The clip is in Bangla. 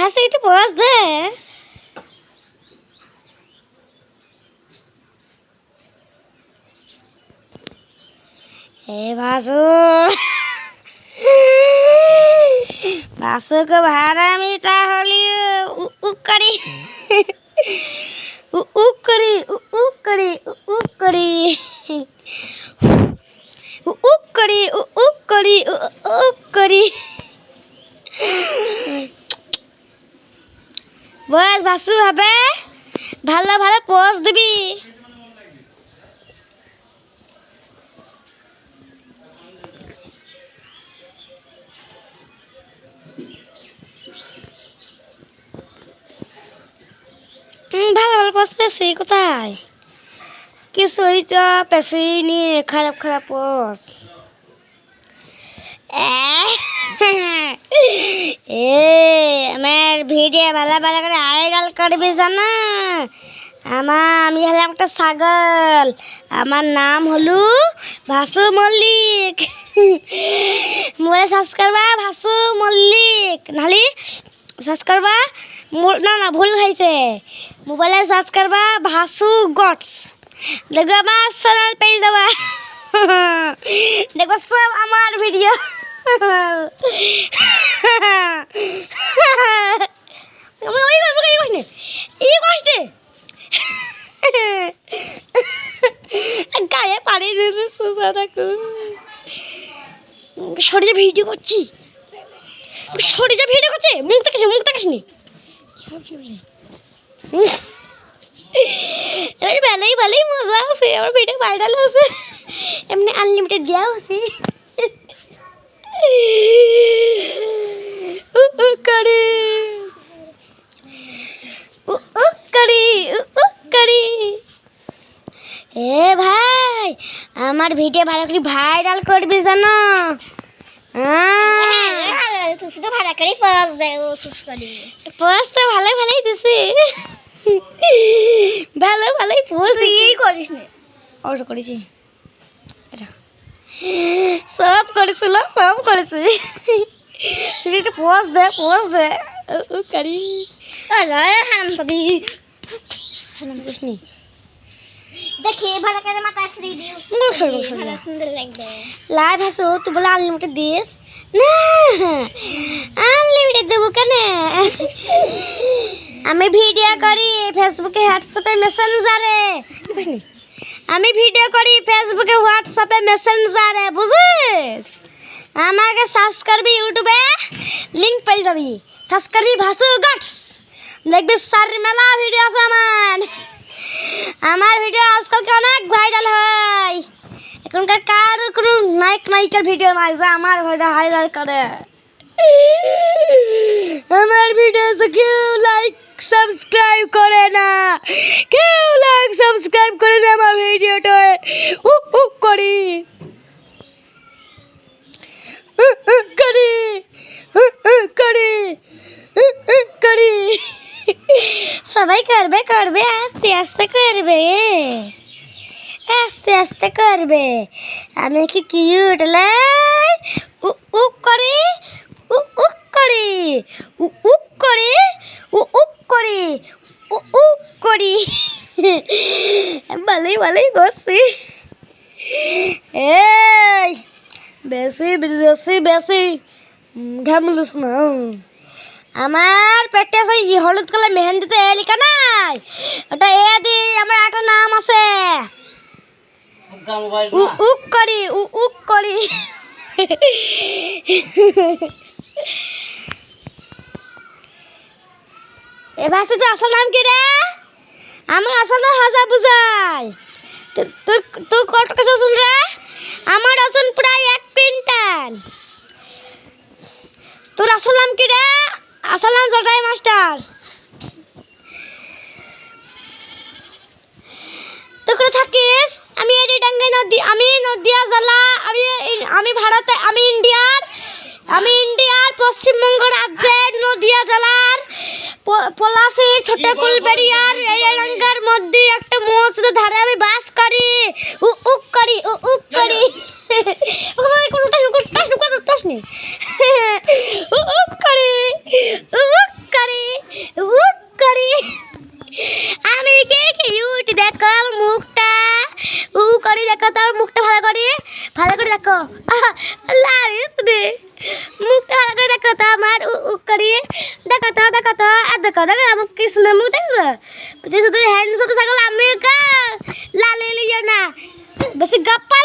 ফাঁসে একটু বস দে এ ভাসু ভাসুকে ভাড়ামি তাহলে উক করি উক করি উ- উক করি উ- উক করি উ- উক করি উ- উক করি বস ভাসু হবে। ভালো ভালো পোজ দিবি। ভালো ভালো পোজ পেয়েছি, কোথায়? কিছুই তো পেয়েছি নি, খারাপ খারাপ পোজ। আমার ভিডিও ভালো ভালো করে আইডাল করবি জানা? আমার আমি হলাম একটা ছাগল। আমার নাম হলো ভাসু মল্লিক। মোবাইলে সার্চ করবা ভাসু মল্লিক। নাহলে সার্চ করবা মোর- না না, ভুল হয়েছে। মোবাইলে সার্চ করবা ভাসু গটস। দেখো আমার চ্যানেল পেয়ে যাবা দেখো সব আমার ভিডিও গায়ে পানি দিতে শরীরে ভিডিও করছি শরীরে ভিডিও করছে মুখ দেখাস মুখ দেখাস নি এবার বেলাই বেলাই মজা আছে আমার ভিডিও ভাইরাল হচ্ছে এমনি আনলিমিটেড দেওয়া হচ্ছে এ ভাই আমার ভিডিও ভালো করে ভাইরাল করবি জানো? তো ভাড়া করে পোস্ট তো ভালো ভালোই দিছি। ভালো ভালোই পোস্ট এই করিস না। অর্ডার করেছি। সব করেছিল সব করেছি সেটা একটু দে পোস্ট দে করি দেখি ভাড়া করে মাথা শ্রী দিও বসো, বসো, ভালো সুন্দর লাগবে। লাইভ হাসো তুই বলে আনলিমিটেড দিস। না আনলিমিটেড দেবো কেন? আমি ভিডিও করি ফেসবুকে হোয়াটসঅ্যাপে মেসেঞ্জারে আমি ভিডিও করি ফেসবুকে হোয়াটসঅ্যাপে মেসেঞ্জারে বুঝিস? আমাকে সার্চ করবি ইউটিউবে লিঙ্ক পেয়ে যাবি। সার্চ করবি ভাসু গটস দেখবি সার মেলা ভিডিও আছে আমার। আমার ভিডিও আজকালকে অনেক ভাইরাল হয়। এখনকার কার কোনো নায়ক নায়িকার ভিডিও নাই যে আমার ভাইরাল করে। আমার ভিডিও কেউ লাইক সাবস্ক্রাইব করে না। কেউ লাইক সাবস্ক্রাইব করে না আমার ভিডিওটা উপ উপ করি। করি। করি। করি। সবাই করবে করবে, আস্তে আস্তে করবে। আস্তে আস্তে করবে। আমি কি কিউট লাই? উ করে। উ উক করে। উ উক করে। উ করে। উ করি। ভালোই ভালোই করছি এই বেশি বেশি বেশি ঘামলুস না আমার পেটে আছে ই হলুদ কালার মেহেন্দিতে এ লিখা নাই। ওটা এ দি, আমার একটা নাম আছে। উক করি উক করি। এ ভাষা তো আসল নাম কি রে? আমার আসল হাসা বুঝাই। তোর তোর কত কাছে শুন রে? আমার ওজন প্রায় এক কুইন্টাল। তোর আসল নাম কি রে? আসল নাম জটাই মাস্টার। কোথায় থাকিস, আমি এডিডাঙ্গে নদী, আমি নদিয়া জেলা, আমি আমি ভারতে, আমি ইন্ডিয়ার আমি ইন্ডিয়ার পশ্চিমবঙ্গ রাজ্যের নদিয়া জেলার পলাশি ছোট কুলবাড়ি এই এলাকার মধ্যে একটা মোচ ধারে আমি বাস করি উ করি উক করি কোনটা কোনটা শুকা দত্তাস নি উক করি উক করি উক করি আমি কে কিউট দেখো মুখটা উ করি দেখো তার মুখটা ভালো করি ভালো করে দেখো লারিস রে মুখটা ভালো করে দেখো তো আমার উ করি দেখতা দেখতা এত দেখে আমাকে কৃষ্ণ মুখ দেখছ? শুধু হ্যান্ডসাম সাইকেল আমি লাল না। বেশি গাপ্পা